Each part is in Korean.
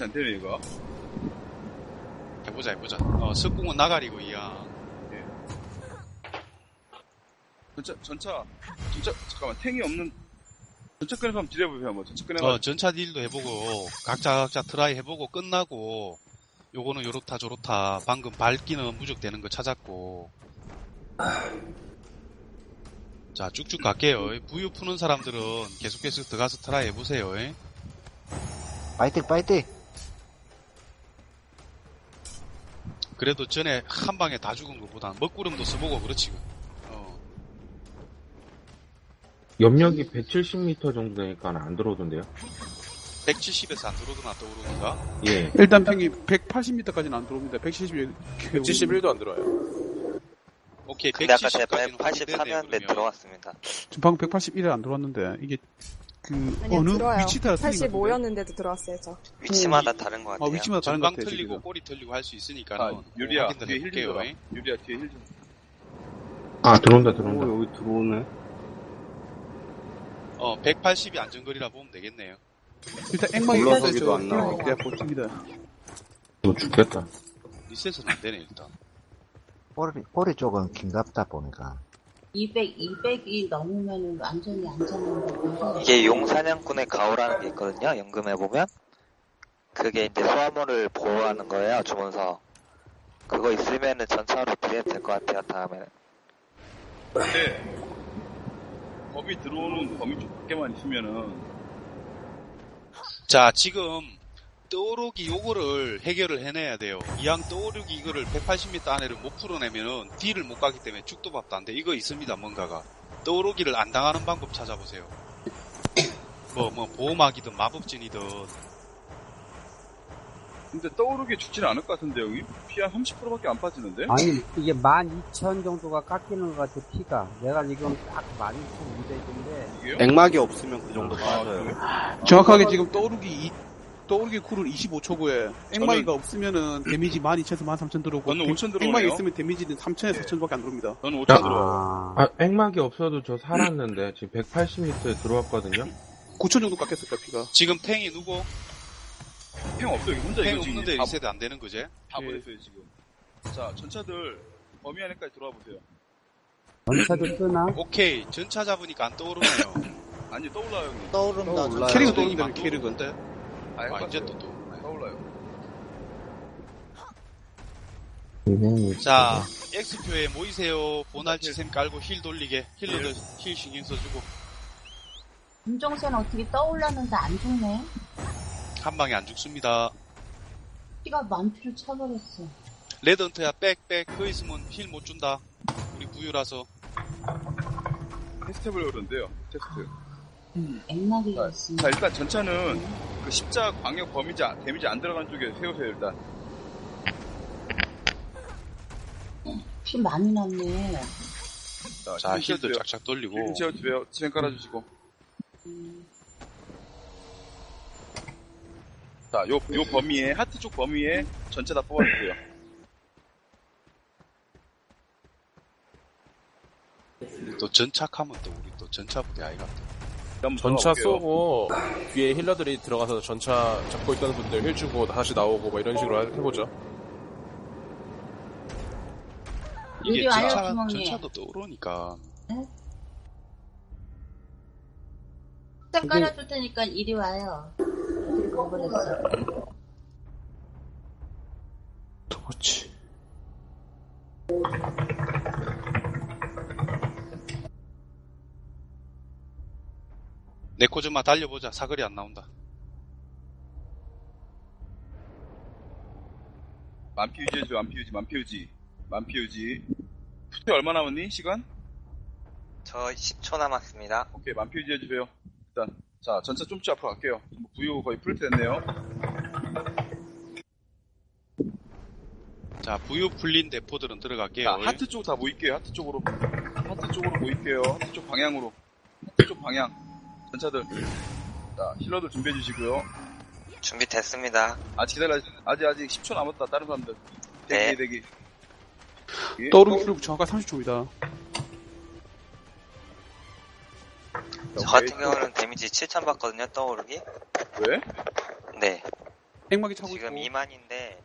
배치 안 되네, 이거. 해보자, 해보자. 어, 석궁은 나가리고, 이야. 전차, 전차, 전차, 잠깐만, 탱이 없는, 전차 끈에서 한번 딜해보세요, 한번. 전차 끈에 어, 전차 딜도 해보고, 각자 각자 트라이 해보고, 끝나고, 요거는 요렇다, 저렇다. 방금 밝기는 무적되는 거 찾았고. 자, 쭉쭉 갈게요. 부유 푸는 사람들은 계속해서 들어가서 트라이 해보세요. 예? 파이팅, 파이팅! 그래도 전에 한 방에 다 죽은 것보다 먹구름도 써보고 그렇지. 어. 염력이 170m 정도 되니까 안 들어오던데요? 170에서 안 들어오더나 떠오르는가? 예. 일단 평이 180m까지는 안 들어옵니다. 170, 171도 안 들어와요. 오케이, 근데 아까 제가 170까지는 183이었는데 들어갔습니다. 지금 방금 181에 안 들어왔는데, 이게, 그, 아니요, 어느 들어와요. 위치 따라 틀린 것 같은데? 85였는데도 들어왔어요, 저. 위치마다 다른 것 아, 같아요. 위치마다 다른 것 전방 같아요, 틀리고 지금. 꼬리 틀리고 할 수 있으니까 아, 유리야, 확인을 뒤에 힐좀 해볼게요. 줘라. 예? 유리야, 뒤에 힐 좀. 아, 들어온다, 들어온다. 여기 들어오네. 어, 180이 안전거리라 보면 되겠네요. 일단 액막이 올라서기도 안 나와. 그냥 버팁니다. 너 죽겠다. 리셋은 안 되네, 일단. 꼬리, 꼬리 쪽은 긴갑다, 보니까. 200, 200이 넘으면은 완전히 안전한다고. 이게 용사냥꾼의 가오라는 게 있거든요. 연금해 보면 그게 이제 소화물을 보호하는 거예요. 주문서. 그거 있으면은 전차로 딜해도 될 것 같아요. 다음에는. 근데, 범위 들어오는 범위 쪽 밖에만 있으면은, 자, 지금 떠오르기 요거를 해결을 해내야 돼요. 이왕 떠오르기 이거를 180m 안에를 못 풀어내면은 D를 못 가기 때문에 죽도 밥도 안 돼. 이거 있습니다, 뭔가가. 떠오르기를 안 당하는 방법 찾아보세요. 뭐, 뭐, 보호막이든 마법진이든. 근데 떠오르게 죽지는 않을 것 같은데, 여기? 피 한 30%밖에 안 빠지는데? 아니, 이게 12,000 정도가 깎이는 것 같아, 피가. 내가 지금 딱 12,200인데. 이게요? 액막이 없으면 그 정도 아, 빠져요. 그래요? 정확하게 지금 떠오르기, 이- 떠오르기 쿨은 25초고에, 액막이가 없으면은 데미지 12,000에서 13,000 들어오고, 저는 5,000 들어오네요. 액막이 있으면 데미지는 3,000에서 4,000밖에 안 들어옵니다. 저는 5천 야. 들어와. 아, 액막이 없어도 저 살았는데, 지금 180m에 들어왔거든요? 9,000 정도 깎였을 거야, 피가. 지금 탱이 누구? 탱 없어, 여기 혼자 탱 이거 지금 없는데 다, 리셋 안 되는 거지? 다 보냈어요, 지금. 자, 전차들 범위 안에까지 들어와 보세요. 전차도 뜨나? 오케이. 전차 잡으니까 안 떠오르네요. 아니, 떠올라요, 형님. 떠오른다. 캐릭은 탱이 떠오른다, 안 캐릭은. 떠오르는데? 아, 아, 이제 또. 떠올라요. 자, X표에 모이세요. 보날치 샘 깔고 힐 돌리게. 힐러들 힐 신경 써주고. 김종선 어떻게 떠올랐는데 안 죽네? 한 방에 안 죽습니다. 피가 만피를 쳐버렸어. 레드헌트야, 백, 백. 그 있으면 힐 못 준다. 우리 부유라서. 테스트 해보려고 그러는데요, 테스트. 액막이 자, 있으면. 자, 일단 전차는 그 십자 광역 범위지, 안- 데미지 안 들어간 쪽에 세우세요, 일단. 피 많이 났네. 자, 자, 힐 힐들 채워주세요. 쫙쫙 돌리고. 힐 채워주세요. 지행 깔아주시고. 음, 자, 요, 요 범위에, 하트 쪽 범위에 전체 다 뽑아주세요. 또 전착하면 또 우리 또 전차 부대 아이가 또. 전차. 쏘고 뒤에 힐러들이 들어가서 전차 잡고 있던 분들 힐 주고 다시 나오고 뭐 이런 식으로 해보죠. 이게 와요, 전차. 전차도 떠오르니까. 딱 깔아줄 테니까 이리 와요. 어딜 가버렸어. 그렇지. 네코즈마 달려보자. 사거리 안 나온다. 만피 유지해줘, 만피 유지, 만피 유지. 만피 유지. 푸테 얼마 남았니? 시간? 저 10초 남았습니다. 오케이, 만피 유지해주세요. 일단. 자, 전차 좀씩 앞으로 갈게요. 부유 거의 풀 됐네요. 자, 부유 풀린 대포들은 들어갈게요. 자, 하트 쪽 다 모일게요. 하트 쪽으로. 하트 쪽으로 모일게요. 하트 쪽 방향으로. 하트 쪽 방향. 전차들. 자, 힐러들 준비해 주시고요. 준비됐습니다. 아직 기다려. 아직 아직 10초 남았다. 다른 사람들. 네. 대기 대기. 예? 떠오르기 쿨 정확하게 30초입니다. 저 같은 경우는 데미지 7,000 받거든요. 떠오르기. 왜? 네. 액막이 차고 지금 있고 2만인데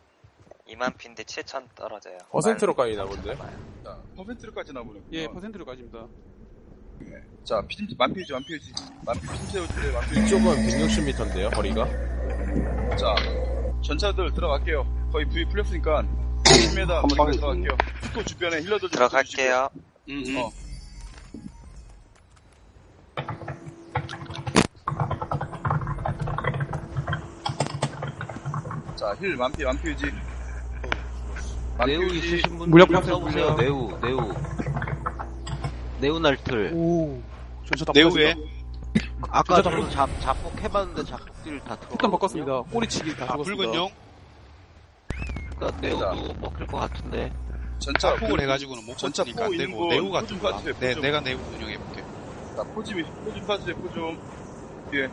2만 핀데 7천 떨어져요. 퍼센트로 말- 까이나 본데? 자, 퍼센트로까지 나 보네. 예 퍼센트로 까집니다. 자, 피좀 만피지, 만피지. 만피 핀 세워주세요, 만피. 이쪽은 160m인데요, 거리가. 자, 전차들 들어갈게요. 거의 V 풀렸으니까 10m 거리가 들어갈게요. 또 주변에 힐러들 좀 들어갈게요. 음, 음. 어. 자, 힐 만피, 만피지. 네우 만피지. 있으신 분 무력 좀 파세요, 써보세요. 무력. 네우, 네우. 네우 날틀. 오 전차 다 바꿨습니다. 아까 진짜 저도 잡, 잡폭 해봤는데 잡폭들 다 들어. 일단 바꿨습니다. 꼬리치기 다 아, 죽었습니다. 붉은 용 그러니까 네우도 먹힐 것 같은데. 전차 폭을 해가지고는 못 전차 버티니까 안포 되고 있는 내우 거 같은 거 내, 포좀. 내가 내우 운영해볼게 자, 포짐이, 포좀 빠지세요, 포좀. 뒤에.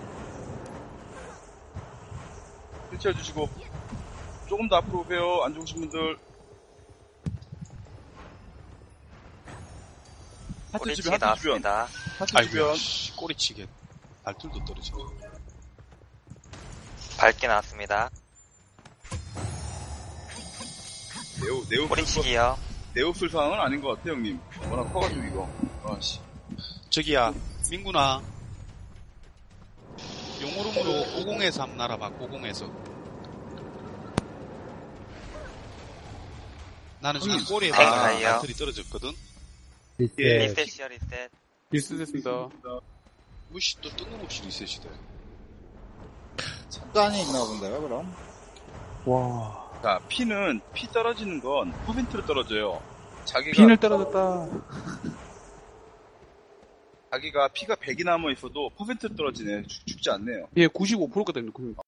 힐 채워주시고. 조금 더 앞으로 오세요, 안 좋으신 분들. 하트 꼬리치기 주변, 하트 주변. 나왔습니다. 하트 아이고 주변. 씨, 꼬리치게 발툴도 떨어지고 밝게 나왔습니다. 네오, 네오, 꼬리치기요. 네오 쓸 상황은 아닌 것 같아, 형님. 워낙 커가지고, 이거. 아 씨. 저기야 민구나 용오름으로 50에서 한번 날아봐 50에서 나는 지금 형님. 꼬리에다가 아, 아이요. 발툴이 떨어졌거든 예. 리셋이요, 리셋. 리스됐습니다. 무시 또 뜬금없이 리셋이다 습관이 있나 본데요, 그럼? 와 자, 피는, 피 떨어지는 건 퍼센트로 떨어져요. 자기가, 빈을 떨어졌다. 자기가 피가 100이 남아 있어도 퍼센트로 떨어지네. 죽, 죽지 않네요. 예 95%가 됩니다.